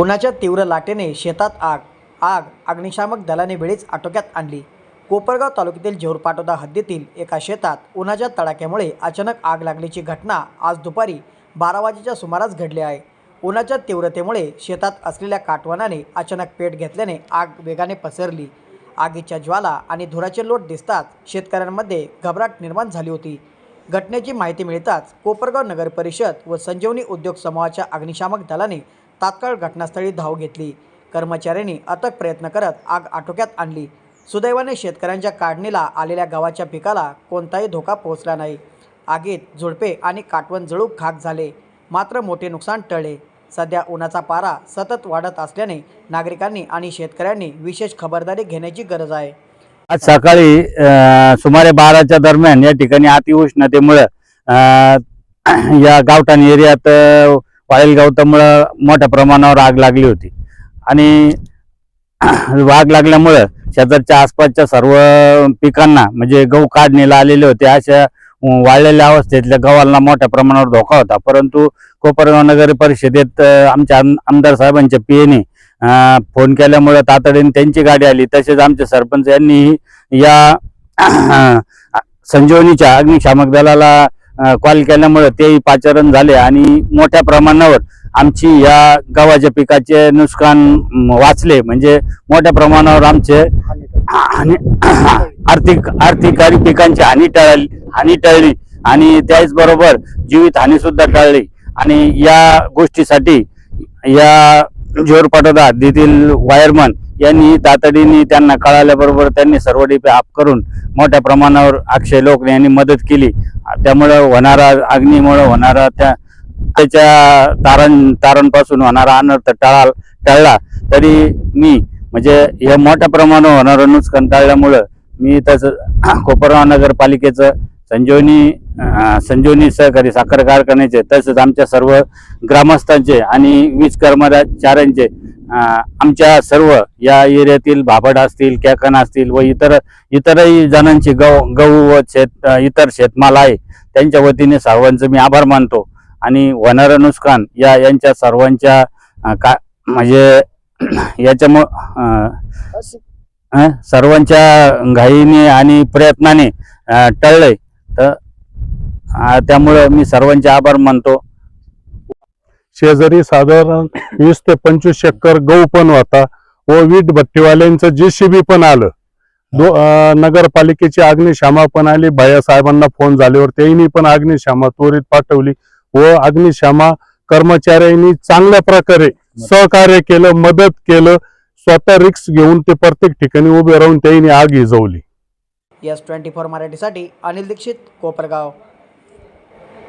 उन्हाच्या तीव्र लाटेने शेतात आग आग अग्निशामक दलाने वेळीच आटोक्यात आणली. कोपरगाव तालुक्यातील जेऊरपाटोदा हद्दीतील एका शेतात उन्हाच्या तडाख्यामुळे अचानक आग लागल्याची घटना आज दुपारी बारा वाजेच्या सुमारास घडली आहे. उन्हाच्या तीव्रतेमुळे शेतात असलेल्या काटवनाने अचानक पेट घेतल्याने आग वेगाने पसरली. आगीच्या ज्वाला आणि धुराचे लोट दिसताच शेतकऱ्यांमध्ये घबराट निर्माण झाली होती. घटनेची माहिती मिळताच कोपरगाव नगर परिषद व संजीवनी उद्योग समूहाच्या अग्निशामक दलाने तात्काळ घटनास्थळी धाव घेतली. कर्मचाऱ्यांनी अथक प्रयत्न करत आग आटोक्यात आणली. सुदैवाने शेतकऱ्यांच्या काढणीला आलेल्या गव्हाच्या पिकाला कोणताही धोका पोहोचला नाही. आगीत झुडपे आणि काटवण जळू खाक झाले. मात्र मोठे नुकसान टळले. सध्या उन्हाचा पारा सतत वाढत असल्याने नागरिकांनी आणि शेतकऱ्यांनी विशेष खबरदारी घेण्याची गरज आहे. आज सकाळी सुमारे बाराच्या दरम्यान या ठिकाणी अतिउष्णतेमुळं या गावठाण एरियात पायल गवतामुळं मोठ्या प्रमाणावर आग लागली होती. आणि आग लागल्यामुळं शेजारच्या आसपासच्या सर्व पिकांना म्हणजे गहू काढणीला आलेले होते. अशा वाळलेल्या अवस्थेतल्या गव्हाला मोठ्या प्रमाणावर धोका होता. परंतु कोपरगाव नगर परिषदेत आमच्या आम- आमदार साहेबांच्या पीएने फोन केल्यामुळे तातडीने त्यांची गाडी आली. तसेच आमचे सरपंच यांनी या संजीवनीच्या अग्निशामक दलाला कॉल केल्यामुळे तेही पाचारण झाले आणि मोठ्या प्रमाणावर आमची या गव्हाच्या पिकाचे नुकसान वाचले. म्हणजे मोठ्या प्रमाणावर आमचे हानी- आर्थिक आर्थिक आणि पिकांची हानी टाळली हानी टळली आणि त्याचबरोबर जीवित हानी सुद्धा टळली. आणि या गोष्टीसाठी या जोर पाटोदा हद्दीतील वायरमन यांनी तातडीने त्यांना कळाल्याबरोबर त्यांनी सर्व डीपे आप करून मोठ्या प्रमाणावर अक्षय लोक यांनी मदत केली. त्यामुळं होणारा अग्नीमुळं होणारा त्या त्याच्या तारण तारणपासून होणारा अनर्थ टाळा टळला. तरी मी म्हणजे हे मोठ्या प्रमाणावर होणारं नुकसान टाळल्यामुळं मी तसं कोपरगाव नगरपालिकेचं संजीवनी संजीवनी सहकारी साखर कारखान्याचे तसेच आमच्या सर्व ग्रामस्थांचे आणि वीज कर्मचाऱ्यांचे आमच्या सर्व या एरियातील भाबड असतील कॅकन असतील व इतर इतरही जणांची गहू गहू व शेत इतर शेतमाल आहे त्यांच्या वतीने सर्वांचं मी आभार मानतो. आणि होणारं नुकसान या यांच्या सर्वांच्या का म्हणजे याच्यामुळं सर्वांच्या घाईने आणि प्रयत्नाने टळले टळलंय. तर त्यामुळं मी सर्वांचे आभार मानतो. शेजारी साधारण वीस ते पंचवीस एकर गहू पण होता व वीट भट्टीवाल्यांचं जेसीबी पण आलं. दो नगरपालिकेची अग्निशामा पण आली. भैया साहेबांना फोन झाल्यावर त्यांनी पण अग्निशामा त्वरित पाठवली व अग्निशामा कर्मचाऱ्यांनी चांगल्या प्रकारे सहकार्य केलं मदत केलं. स्वतः रिक्स घेऊन ते प्रत्येक ठिकाणी उभे राहून त्यांनी आग हिजवली. एस ट्वेंटी फोर मराठीसाठी अनिल दीक्षित कोपरगाव.